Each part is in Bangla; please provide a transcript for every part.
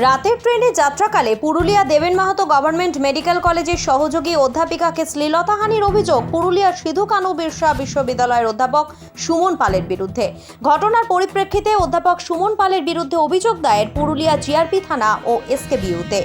রাতের ট্রেনে যাত্রাকালে পুরুলিয়া দেবেন মাহাতো গভর্নমেন্ট মেডিকেল কলেজের সহযোগী অধ্যাপিকাকে শ্লীলতাহানির অভিযোগ পুরুলিয়ার সিধু কানু বিরসা বিশ্ববিদ্যালয়ের অধ্যাপক সুমন পালের বিরুদ্ধে। ঘটনার পরিপ্রেক্ষিতে অধ্যাপক সুমন পালের বিরুদ্ধে অভিযোগ দায়ের পুরুলিয়া জিআরপি থানা ও এসকেবিউতে।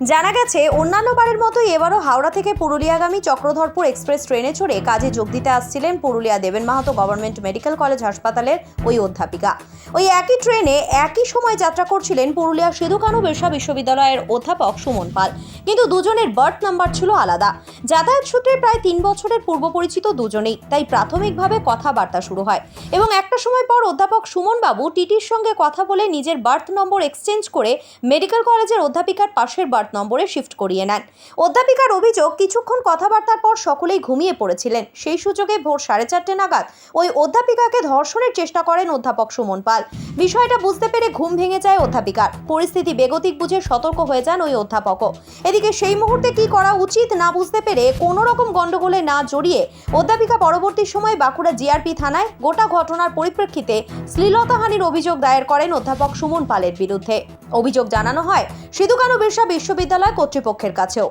জানা গেছে অন্যান্য বারের মতোই এবারও হাওড়া থেকে পুরুলিয়াগামী চক্রধরপুর এক্সপ্রেস ট্রেনে চড়ে কাজে যোগ দিতে আসছিলেন পুরুলিয়া দেবেন মাহাতো গভর্নমেন্ট মেডিকেল কলেজ হাসপাতালের ওই অধ্যাপিকা। ওই একই ট্রেনে একই সময় যাত্রা করছিলেন পুরুলিয়া সিধু কানু বিরসা বিশ্ববিদ্যালয়ের অধ্যাপক সুমন পাল। কিন্তু দুজনের বার্থ নাম্বার ছিল আলাদা। যাতায়াত সূত্রে প্রায় তিন বছরের পূর্ব পরিচিত দুজনেই, তাই প্রাথমিকভাবে কথাবার্তা শুরু হয়। এবং একটা সময় পর অধ্যাপক সুমন বাবু টিটির সঙ্গে কথা বলে নিজের বার্থ নম্বর এক্সচেঞ্জ করে মেডিকেল কলেজের অধ্যাপিকার পাশের বার্থ নম্বরে শিফট করিয়ে নেন। অধ্যাপিকার অভিযোগ, কিছুক্ষণ কথাবার্তার পর সকলেই ঘুমিয়ে পড়েছিলেন। সেই সুযোগে ভোর সাড়ে চারটে নাগাদ ওই অধ্যাপিকাকে ধর্ষণের চেষ্টা করেন অধ্যাপক সুমন পাল। বিষয়টা বুঝতে পেরে ঘুম ভেঙে যায় অধ্যাপিকার। পরিস্থিতি বেগতিক বুঝে সতর্ক হয়ে যান ওই অধ্যাপকও। এদিকে সেই মুহূর্তে কি করা উচিত না বুঝতে পেরে কোনো রকম গন্ডগোলে না জড়িয়ে অধ্যাপিকা পরবর্তী সময় বাঁকুড়া জিআরপি থানায় গোটা ঘটনার পরিপ্রেক্ষিতে শ্লীলতাহানির অভিযোগ দায়ের করেন অধ্যাপক সুমন পালের বিরুদ্ধে। অভিযোগ জানানো হয় সিধু কানু বিরসা বিশ্ববিদ্যালয় কর্তৃপক্ষের কাছেও।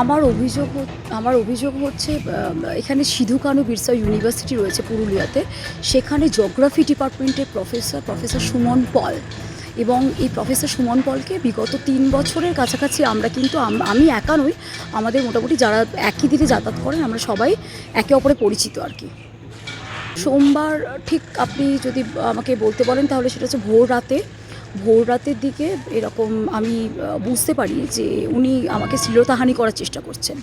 আমার অভিযোগ আমার অভিযোগ হচ্ছে এখানে সিধু কানু বিরসা ইউনিভার্সিটি রয়েছে পুরুলিয়াতে। সেখানে জিওগ্রাফি ডিপার্টমেন্টের প্রফেসর প্রফেসর সুমন পল। এবং এই প্রফেসর সুমন পলকে বিগত তিন বছরের কাছাকাছি আমরা কিন্তু আমি একা নই, আমাদের মোটামুটি যারা একই দিনে যাতায়াত করেন, আমরা সবাই একে অপরে পরিচিত আর কি। সোমবার ঠিক আপনি যদি আমাকে বলতে বলেন, তাহলে সেটা হচ্ছে ভোর রাতে ভোর রাতের দিকে এরকম আমি বুঝতে পারি যে উনি আমাকে শ্লীলতাহানি করার চেষ্টা করছেন।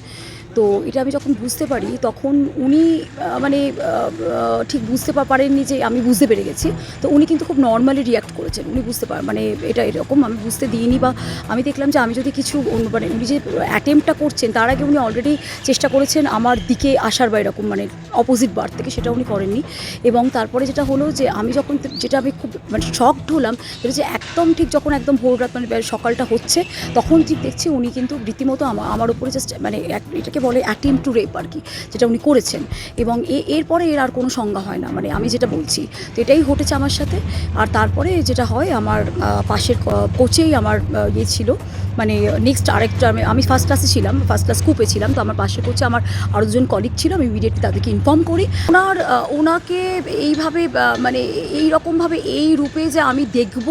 তো এটা আমি যখন বুঝতে পারি, তখন উনি মানে ঠিক বুঝতে পারেননি যে আমি বুঝতে পেরে গেছি। তো উনি কিন্তু খুব নর্মালি রিয়াক্ট করেছেন। উনি বুঝতে পার মানে এটা এরকম আমি বুঝতে দিইনি বা আমি দেখলাম যে আমি যদি কিছু মানে উনি যে অ্যাটেম্পটা করছেন, তার আগে উনি অলরেডি চেষ্টা করেছেন আমার দিকে আসার বা এরকম মানে অপোজিট বার থেকে সেটা উনি করেননি। এবং তারপরে যেটা হলো যে আমি যখন যেটা আমি খুব মানে শকড হলাম, সেটা যে একদম ঠিক যখন একদম ভোর রাত মানে সকালটা হচ্ছে, তখন ঠিক দেখছি উনি কিন্তু রীতিমতো আমার আমার উপরে জাস্ট মানে এটাকে বলে অ্যাটেম টু রেপ আর কি যেটা উনি করেছেন। এবং এ, এরপরে এর আর কোনো সংজ্ঞা হয় না। মানে আমি যেটা বলছি, তো এটাই ঘটেছে আমার সাথে। আর তারপরে যেটা হয়, আমার পাশের কোচেই আমার ইয়ে ছিল। মানে নেক্সট আরেকটা আমি- ফার্স্ট ক্লাসে ছিলাম ফার্স্ট ক্লাস কুপে ছিলাম, তো আমার পাশের করছে আমার আরও দুজন কলিগ ছিল, আমি ইমিডিয়েটলি তাদেরকে ইনফর্ম করি। ওনার ওনাকে এইভাবে মানে এই রকমভাবে এই রূপে যে আমি দেখব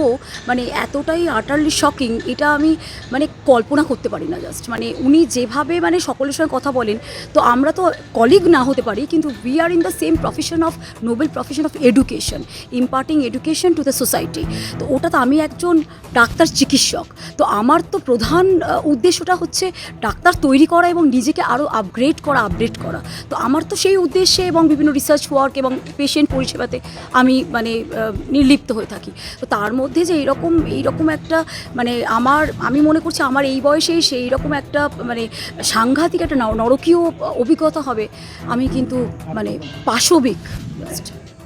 মানে এতটাই আটারলি শকিং এটা আমি মানে কল্পনা করতে পারি না জাস্ট মানে উনি যেভাবে মানে সকলের সঙ্গে কথা বলেন, তো আমরা তো কলিগ না হতে পারি, কিন্তু we are in the same profession of noble profession of education imparting education to the society তো ওটা তো আমি একজন ডাক্তার চিকিৎসক, তো আমার তো প্রধান উদ্দেশ্যটা হচ্ছে ডাক্তার তৈরি করা এবং নিজেকে আরও আপগ্রেড করা আপডেট করা তো আমার তো সেই উদ্দেশ্যে এবং বিভিন্ন রিসার্চ ওয়ার্ক এবং পেশেন্ট পরিষেবাতে আমি মানে নির্লিপ্ত হয়ে থাকি তো তার মধ্যে যে এইরকম এইরকম একটা মানে আমার, আমি মনে করছি আমার এই বয়সেই সেই রকম একটা মানে সাংঘাতিক একটা নরকীয় অভিজ্ঞতা হবে, আমি কিন্তু মানে পাশবিক।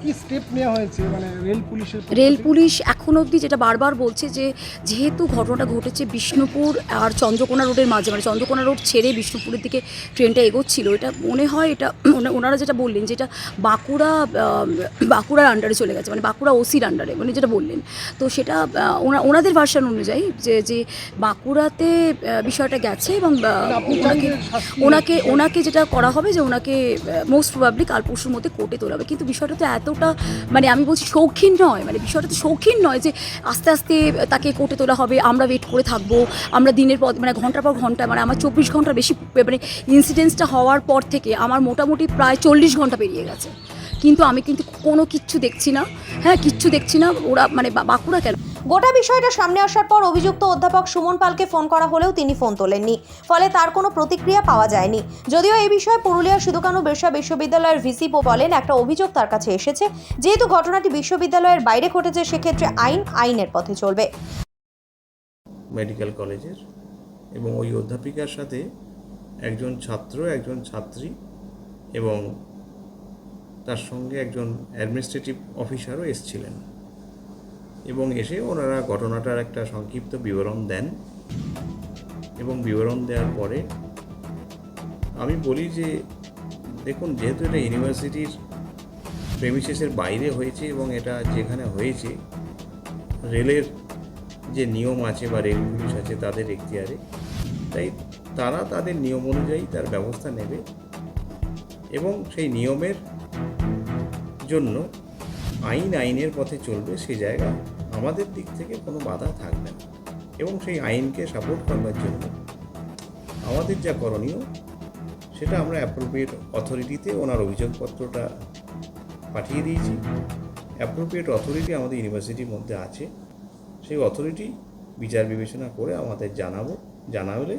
কি স্টেপ নেওয়া হয়েছে? মানে রেল পুলিশের রেল পুলিশ এখন অবধি যেটা বারবার বলছে যে যেহেতু ঘটনাটা ঘটেছে বিষ্ণুপুর আর চন্দ্রকোনা রোডের মাঝে মানে চন্দ্রকোনা রোড ছেড়ে বিষ্ণুপুরের দিকে ট্রেনটা এগোচ্ছিল এটা মনে হয় এটা ওনা- ওনারা যেটা বললেন যেটা বাঁকুড়া বাঁকুড়ার আন্ডারে চলে গেছে মানে বাঁকুড়া ওসির আন্ডারে মানে যেটা বললেন। তো সেটা ওনা- ওনাদের ভার্সন অনুযায়ী যে যে বাঁকুড়াতে বিষয়টা গেছে এবং মানে ওনাকে ওনাকে ওনাকে যেটা করা হবে যে ওনাকে মোস্ট প্রবাবলি কাল পরশুর মধ্যে কোর্টে তোলা হবে। কিন্তু বিষয়টা তো এতটা মানে আমি বলছি শৌখিন নয় মানে বিষয়টা তো শৌখিন নয় যে আস্তে আস্তে তাকে কোর্টে তোলা হবে, আমরা ওয়েট করে থাকব, আমরা দিনের পর মানে ঘণ্টার পর ঘণ্টা মানে আমার চব্বিশ ঘণ্টা বেশি মানে ইনসিডেন্সটা হওয়ার পর থেকে আমার মোটামুটি প্রায় চল্লিশ ঘণ্টা পেরিয়ে গেছে। কিন্তু আমি কিন্তু কোনো কিচ্ছু দেখছি না হ্যাঁ কিচ্ছু দেখছি না, ওরা মানে বাঁকুড়া কেন? গোটা বিষয়টা সামনে আসার পর অভিযুক্ত অধ্যাপক সুমন পালকে ফোন করা হলেও তিনি ফোন তোলেননি। ফলে তার কোনো প্রতিক্রিয়া পাওয়া যায়নি। যদিও এই বিষয়ে পুরুলিয়ার সিধুকানু বিরসা বিশ্ববিদ্যালয়ের ভিসিপো বলেন, একটা অভিযোগ তার কাছে এসেছে। যেহেতু ঘটনাটি বিশ্ববিদ্যালয়ের বাইরে ঘটেছে, সেক্ষেত্রে আইন আইনের পথে চলবে। মেডিকেল কলেজের এবং ওই অধ্যাপিকার সাথে একজন ছাত্র, একজন ছাত্রী এবং তার সঙ্গে একজন অ্যাডমিনিস্ট্রেটিভ অফিসারও এসছিলেন। এবং এসে ওনারা ঘটনাটার একটা সংক্ষিপ্ত বিবরণ দেন। এবং বিবরণ দেওয়ার পরে আমি বলি যে, দেখুন, যেহেতু এটা ইউনিভার্সিটির প্রেমিসেসের বাইরে হয়েছে এবং এটা যেখানে হয়েছে, রেলের যে নিয়ম আছে বা রেল পুলিশ আছে তাদের এখতিয়ারে, তাই তারা তাদের নিয়ম অনুযায়ী তার ব্যবস্থা নেবে এবং সেই নিয়মের জন্য আইন আইনের পথে চলবে সে জায়গায় আমাদের দিক থেকে কোনো বাধা থাকবে না। এবং সেই আইনকে সাপোর্ট করবার জন্য আমাদের যা করণীয়, সেটা আমরা অ্যাপ্রোপ্রিয়েট অথরিটিতে ওনার অভিযোগপত্রটা পাঠিয়ে দিয়েছি। অ্যাপ্রোপ্রিয়েট অথরিটি আমাদের ইউনিভার্সিটির মধ্যে আছে। সেই অথরিটি বিচার বিবেচনা করে আমাদের জানাব। জানালে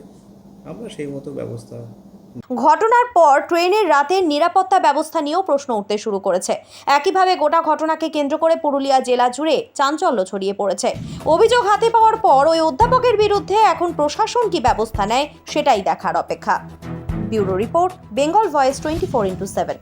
আমরা সেই মতো ব্যবস্থা ঘটনার পর ট্রেনের রাতের নিরাপত্তা ব্যবস্থা নিয়েও প্রশ্ন উঠতে শুরু করেছে। একইভাবে গোটা ঘটনাকে কেন্দ্র করে পুরুলিয়া জেলা জুড়ে চাঞ্চল্য ছড়িয়ে পড়েছে। অভিযোগ হাতে পাওয়ার পর ওই অধ্যাপকের বিরুদ্ধে এখন প্রশাসন কি ব্যবস্থা নেয় সেটাই দেখার অপেক্ষা। Bureau report, Bengal voice twenty four into seven.